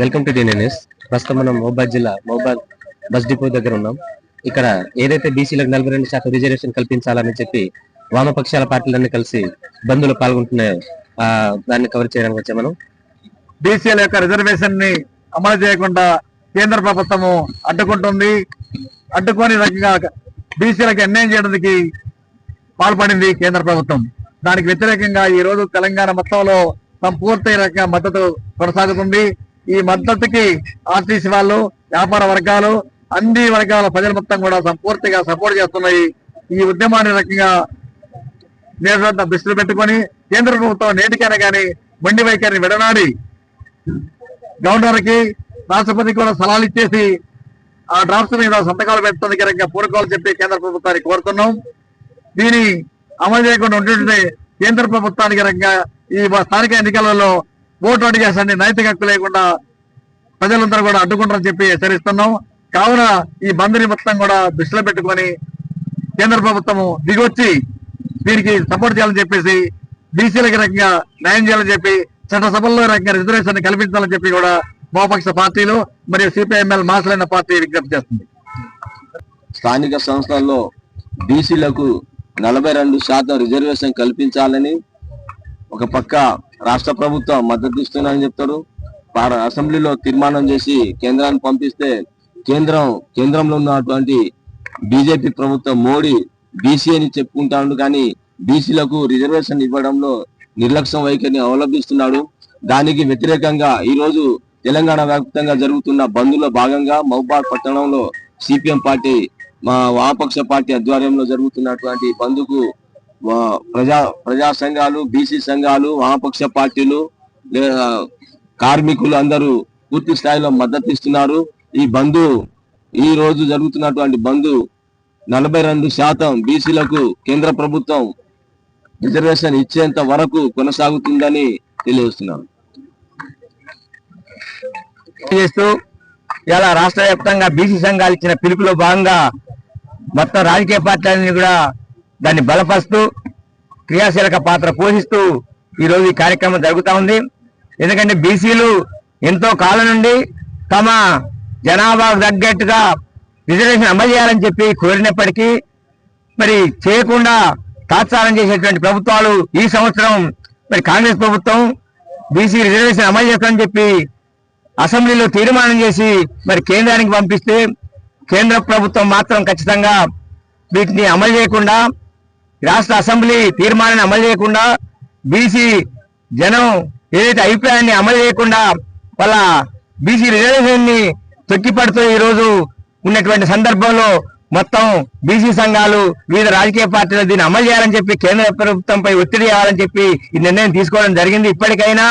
Welcome to TNS ప్రస్తుతం మనం మహబాద్ జిల్లా మహబాద్ బస్ డిపో దగ్గర ఉన్నాం. ఇక్కడ ఏదైతే బీసీలకు నలభై రెండు శాతం రిజర్వేషన్ కల్పించాలని చెప్పి వామపక్షాల పార్టీలన్నీ కలిసి బంధువులు పాల్గొంటున్నాయో దాన్ని కవర్ చేయడానికి వచ్చాం మనం. బీసీల యొక్క రిజర్వేషన్ని అమలు చేయకుండా కేంద్ర ప్రభుత్వము అడ్డుకుంటుంది. అడ్డుకోని రకంగా బీసీలకు అన్యాయం చేయడానికి పాల్పడింది కేంద్ర ప్రభుత్వం. దానికి వ్యతిరేకంగా ఈ రోజు తెలంగాణ మొత్తంలో సంపూర్తి రకంగా మద్దతు కొనసాగుతుంది. ఈ మద్దతుకి ఆర్టీసీ వాళ్ళు వ్యాపార వర్గాలు అన్ని వర్గాల ప్రజల మొత్తం కూడా సంపూర్తిగా సపోర్ట్ చేస్తున్నాయి. ఈ ఉద్యమాన్ని రకంగా నేడు దృష్టిలో పెట్టుకొని కేంద్ర ప్రభుత్వం నేటికైనా కానీ మండి వైఖరిని విడనాడి గవర్నర్కి రాష్ట్రపతికి కూడా సలహాలు ఇచ్చేసి ఆ డ్రాఫ్ట్స్ మీద సంతకాలు పెట్టడానికి రకంగా చెప్పి కేంద్ర ప్రభుత్వాన్ని కోరుతున్నాం. దీని అమలు చేయకుండా ఉంటుంటే కేంద్ర ప్రభుత్వానికి రంగా ఈ స్థానిక ఎన్నికలలో ఓటు అడిగేసండి నైతిక హక్కు లేకుండా ప్రజలందరూ కూడా అడ్డుకుంటారని చెప్పి హెచ్చరిస్తున్నాం. కావున ఈ బంద్ని మొత్తం కూడా దృష్టిలో పెట్టుకొని కేంద్ర ప్రభుత్వము దిగొచ్చి దీనికి సపోర్ట్ చేయాలని చెప్పేసి బీసీలకు రకంగా న్యాయం చేయాలని చెప్పి చట్టసభల్లో రకంగా రిజర్వేషన్ కల్పించాలని చెప్పి కూడా మోపక్ష పార్టీలు మరియు సిపిఐఎంఎల్ మాసలైన పార్టీ విజ్ఞప్తి చేస్తుంది. స్థానిక సంస్థల్లో బీసీలకు నలభై రెండు శాతం రిజర్వేషన్ కల్పించాలని ఒక పక్క రాష్ట్ర ప్రభుత్వం మద్దతు ఇస్తున్నారని చెప్తారు అసెంబ్లీలో తీర్మానం చేసి కేంద్రాన్ని పంపిస్తే కేంద్రం కేంద్రంలో ఉన్నటువంటి బీజేపీ ప్రభుత్వం మోడీ బీసీ అని చెప్పుకుంటాడు కానీ బీసీలకు రిజర్వేషన్ ఇవ్వడంలో నిర్లక్ష్యం వైఖరిని అవలంబిస్తున్నాడు. దానికి వ్యతిరేకంగా ఈ రోజు తెలంగాణ వ్యాప్తంగా జరుగుతున్న బంద్లో భాగంగా మహబాద్ పట్టణంలో సిపిఎం పార్టీ మా వామపక్ష పార్టీ ఆధ్వర్యంలో జరుగుతున్నటువంటి బంద్కు ప్రజా ప్రజా సంఘాలు బీసీ సంఘాలు వామపక్ష పార్టీలు కార్మికులు అందరూ పూర్తి స్థాయిలో మద్దతు ఇస్తున్నారు. ఈ బంధు ఈ రోజు జరుగుతున్నటువంటి బంధు నలభై రెండు శాతం బీసీలకు కేంద్ర ప్రభుత్వం రిజర్వేషన్ ఇచ్చేంత వరకు కొనసాగుతుందని తెలియజేస్తున్నాను. చేస్తూ ఇలా రాష్ట్ర వ్యాప్తంగా బీసీ సంఘాలు ఇచ్చిన పిలుపులో భాగంగా మొత్తం రాజకీయ పార్టీలన్నీ కూడా దాన్ని బలపరుస్తూ క్రియాశీలక పాత్ర పోషిస్తూ ఈరోజు ఈ కార్యక్రమం జరుగుతూ ఉంది. ఎందుకంటే బీసీలు ఎంతో కాలం నుండి తమ జనాభాకు తగ్గట్టుగా రిజర్వేషన్ అమలు చేయాలని చెప్పి కోరినప్పటికీ మరి చేయకుండా తాత్సారం చేసేటువంటి ప్రభుత్వాలు ఈ సంవత్సరం మరి కాంగ్రెస్ ప్రభుత్వం బీసీ రిజర్వేషన్ అమలు చేస్తామని చెప్పి అసెంబ్లీలో తీర్మానం చేసి మరి కేంద్రానికి పంపిస్తే కేంద్ర ప్రభుత్వం మాత్రం ఖచ్చితంగా వీటిని అమలు చేయకుండా రాష్ట్ర అసెంబ్లీ తీర్మానాన్ని అమలు చేయకుండా బీసీ జనం ఏదైతే అభిప్రాయాన్ని అమలు చేయకుండా వాళ్ళ బీసీ రిజర్వేషన్ని తొక్కిపడుతూ ఈ రోజు ఉన్నటువంటి సందర్భంలో మొత్తం బీసీ సంఘాలు వివిధ రాజకీయ పార్టీలు దీన్ని అమలు చేయాలని చెప్పి కేంద్ర ప్రభుత్వంపై ఒత్తిడి చేయాలని చెప్పి ఈ నిర్ణయం తీసుకోవడం జరిగింది. ఇప్పటికైనా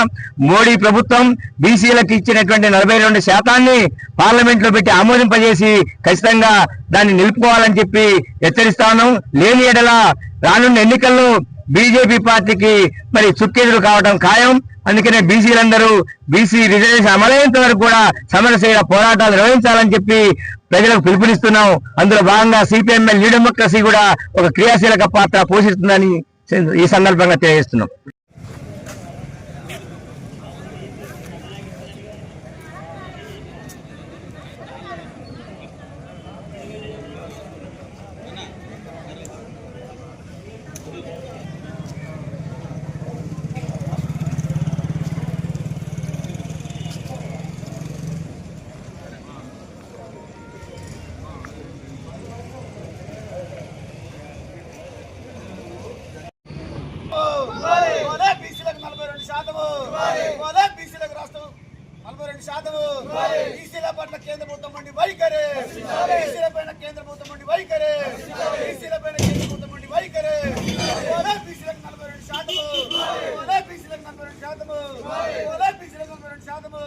మోడీ ప్రభుత్వం బీసీలకు ఇచ్చినటువంటి నలభై రెండు శాతాన్ని పార్లమెంట్లో పెట్టి ఆమోదింపజేసి ఖచ్చితంగా దాన్ని నిలుపుకోవాలని చెప్పి హెచ్చరిస్తాను లేని ఎడల రానున్న ఎన్నికల్లో బీజేపీ పార్టీకి మరి చుక్కెదురు కావడం ఖాయం. అందుకనే బీసీలందరూ బీసీ రిజర్వేషన్ అమలైనంత వరకు కూడా సమరసేన పోరాటాలు నిర్వహించాలని చెప్పి ప్రజలకు పిలుపునిస్తున్నాం. అందులో భాగంగా సిపిఎంఎల్ లీడెమోక్రసీ కూడా ఒక క్రియాశీలక పాత్ర పోషిస్తుందని ఈ సందర్భంగా తెలియజేస్తున్నాం పోలే బీసీలకు నలభై రెండు శాతము పోలే బీసీలకు రాష్ట్రం నలభై రెండు శాతము బీసీల పట్ల కేంద్ర ప్రభుత్వం మండి వైఖరి. బీసీల కేంద్ర ప్రభుత్వం మండి వైఖరి. బీసీల కేంద్ర ప్రభుత్వం మండి వైఖరి. బీసీలకు నలభై రెండు శాతము. బీసీలకు నలభై రెండు శాతము. బీసీలకు నలభై రెండు శాతము.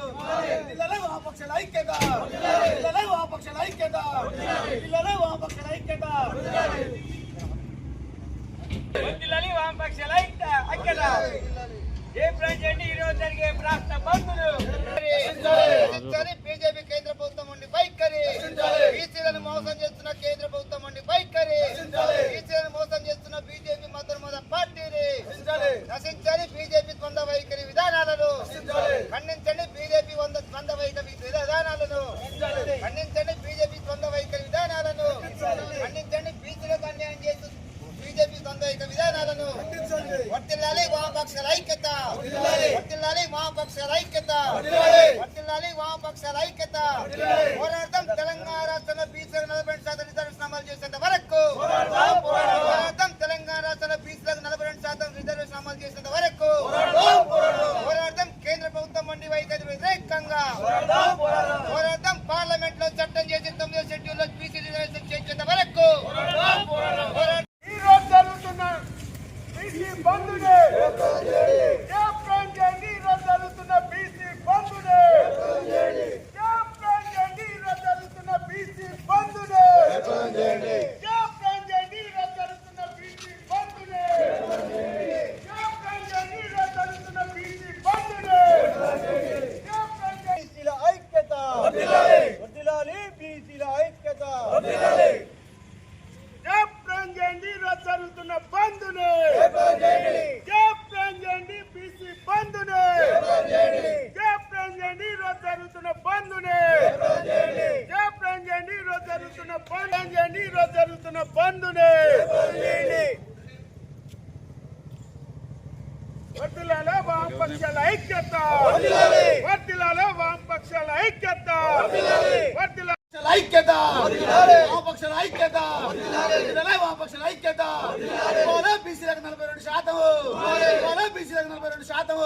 పిల్లలే వామపక్షాల ఐక్యత. పిల్లలే వామపక్షాల ఐక్యత. పిల్లలే వామపక్షాల ఐక్యత. వదిలాలి వామపక్షాల ఐక్యత. ఐక్యత ఏ ప్రజెంట్? ఈ రోజు జరిగే రాష్ట్ర బంధులు బీజేపీ కేంద్ర ప్రభుత్వం ఉండి వైఖరి బీసీలను మోసం చేస్తున్న కేంద్ర ప్రభుత్వం ఉండి వైఖరి బీసీలను మోసం చేస్తున్న బీజేపీ మద్దతు మొద పార్టీ నశించాలి బీజేపీ ద్వంద్వ వైఖరి విధానాలను ఖండించండి బీజేపీ వంద ద్వంద్వ వైఖరి వామపక్షాల ఐక్యత. పోరాడతాం తెలంగాణ రాష్ట్రంలో బీసీలకు నలభై రెండు శాతం రిజర్వేషన్ అమలు చేసేంత వరకు. పోరాడతాం తెలంగాణ రాష్ట్రంలో బీసీలకు నలభై రెండు శాతం రిజర్వేషన్ అమలు చేసేంత వరకు. పోరాడతాం కేంద్ర ప్రభుత్వం మండి వైఖరి వ్యతిరేకంగా. పోరాడతాం పార్లమెంట్లో చట్టం చేసి తొమ్మిదో షెడ్యూల్లో బీసీ రిజర్వేషన్ చేసేంత వరకు. ఈ రోజు జరుగుతున్న బీసీ బంధునే జ్ఞాపకం చేయండి ఈ రోజు జరుగుతున్న బీసీ బంధునే జ్ఞాపకం చేయండి ఈ రోజు జరుగుతున్న బీసీ బంధునే జ్ఞాపకం చేయండి ఈ రోజు జరుగుతున్న బీసీ బంధునే జ్ఞాపకం చేయండి ఈ రోజు జరుగుతున్న బీసీ బంధునే జ్ఞాపకం చేయండి బీసీల ఐక్యత వర్ధిల్లాలి బీసీల ఐక్యత జ్ఞాపకం చేయండి ఈరోజు జరుగుతున్న బంధుని జ్ఞాపకం చేయండి బీసీ బంధుని జ్ఞాపకం చేయండి ఈరోజు జరుగుతున్న బంధుని జ్ఞాపకం చేయండి ఈరోజు జరుగుతున్న బంధం చేయండి ఈరోజు జరుగుతున్న బంధుని వర్తిలాల వామపక్షాల ఐక్యత. వర్తిలాల వామపక్షాల ఐక్యత. వర్తిలా ఐక్యత. వామపక్షాల ఐక్యత. వర్ధిల్లాలి వామపక్షాల ఐక్యత. పోలే బీసీలకు నలభై రెండు శాతం పోలే బీసీలకు నలభై రెండు శాతం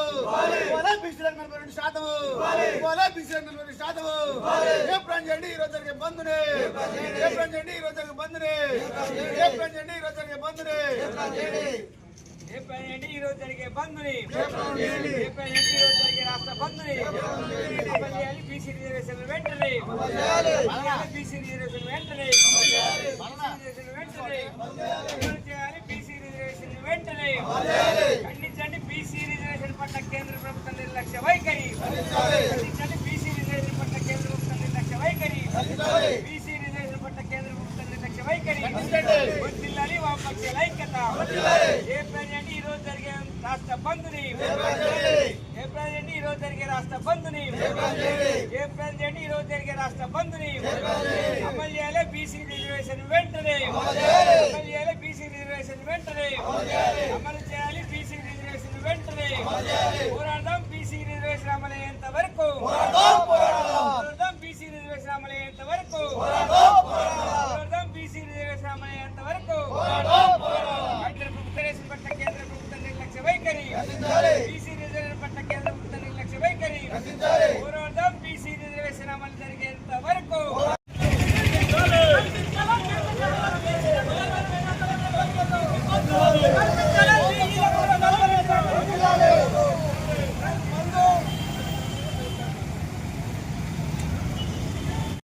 పోలే బీసీలకు నలభై రెండు శాతం పోలే బీసీలకు నలభై రెండు శాతం ఏ ప్రాణం చేయండి ఈ రోజు జరిగే బంధుని ఏ ప్రాణం చేయండి ఈ రోజు జరిగే బంధుని ఏ ప్రాణం చేయండి ఈ రోజు జరిగే బంధుని ఏ పని ఏంటి ఈ రోజు జరిగే బంధుని ఏ పని ఏంటి ఈ రోజు జరిగే రాష్ట్ర బంధుని చేయాలి బీసీ రిజర్వేషన్ వెంటనే. బీసీ రిజర్వేషన్ వెంటనే. చేయాలి బీసీ రిజర్వేషన్ వెంటనే. ఖండించండి బీసీ రిజర్వేషన్ పట్ల కేంద్ర ప్రభుత్వం నిర్లక్ష్య వైఖరి ఖండించండి బీసీ రిజర్వేషన్ పట్ల కేంద్ర ప్రభుత్వం నిర్లక్ష్య వైఖరి బీసీ రిజర్వేషన్ పట్ల కేంద్ర ప్రభుత్వం నిర్లక్ష్య వైఖరి వర్ధిల్లాలి వామపక్షాల ఐక్యత ఏ ప్రజెంట్ ఈ రోజు జరిగే రాష్ట్ర బంధుని ఏ ప్రజెంట్ ఈ రోజు జరిగే రాష్ట్ర బంధుని ఏ ప్రజెంట్ ఈ రోజు జరిగే రాష్ట్ర బంధుని అమలు చేయాలి. బీసీ రిజర్వేషన్ వెంటనే. అమలు చేయాలి. బీసీ రిజర్వేషన్ వెంటనే. అమలు చేయాలి. బీసీ రిజర్వేషన్ వెంటనే. పోరాడదాం. బీసీ రిజర్వేషన్ అమలు అయ్యేంత వరకు